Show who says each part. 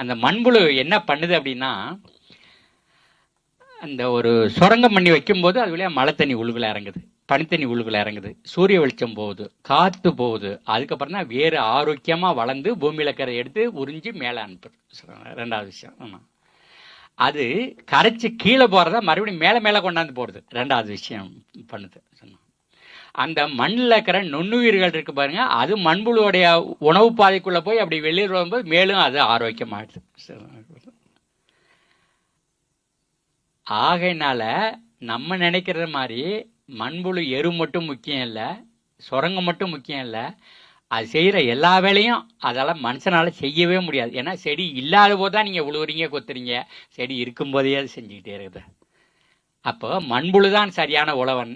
Speaker 1: அந்த மண்புழு என்ன பண்ணுது அப்படின்னா அந்த ஒரு சுரங்கம் பண்ணி வைக்கும்போது அது வழியாக மழை தண்ணி இறங்குது. பனித்தண்ணி உழுகில் இறங்குது. சூரிய வெளிச்சம் போகுது. காற்று போகுது. அதுக்கப்புறம் தான் வேறு ஆரோக்கியமாக வளர்ந்து பூமியில் கரை எடுத்து உறிஞ்சி மேலே அனுப்புது. ரெண்டாவது விஷயம். ஆமாம் அது கரைச்சி கீழே போகிறத மறுபடியும் மேலே மேலே கொண்டாந்து போடுது ரெண்டாவது விஷயம் பண்ணுது. சொன்னான் அந்த மண்ணில் இருக்கிற நுண்ணுயிர்கள் இருக்கு பாருங்க. அது மண்புழுவோடைய உணவு பாதைக்குள்ளே போய் அப்படி வெளியில் வரும்போது மேலும் அது ஆரோக்கியமாகிடுது ஆகையினால நம்ம நினைக்கிற மாதிரி மண்புழு எரு மட்டும் முக்கியம் இல்லை சுரங்கம் மட்டும் முக்கியம் இல்லை. அது செய்கிற எல்லா வேலையும் அதால் மனுஷனால் செய்யவே முடியாது. ஏன்னா செடி இல்லாத போது தான் நீங்கள் உழுவுறீங்க கொத்துறீங்க. செடி இருக்கும்போதே அது செஞ்சுக்கிட்டே இருக்குது. அப்போ மண்புழு தான் சரியான உழவன்.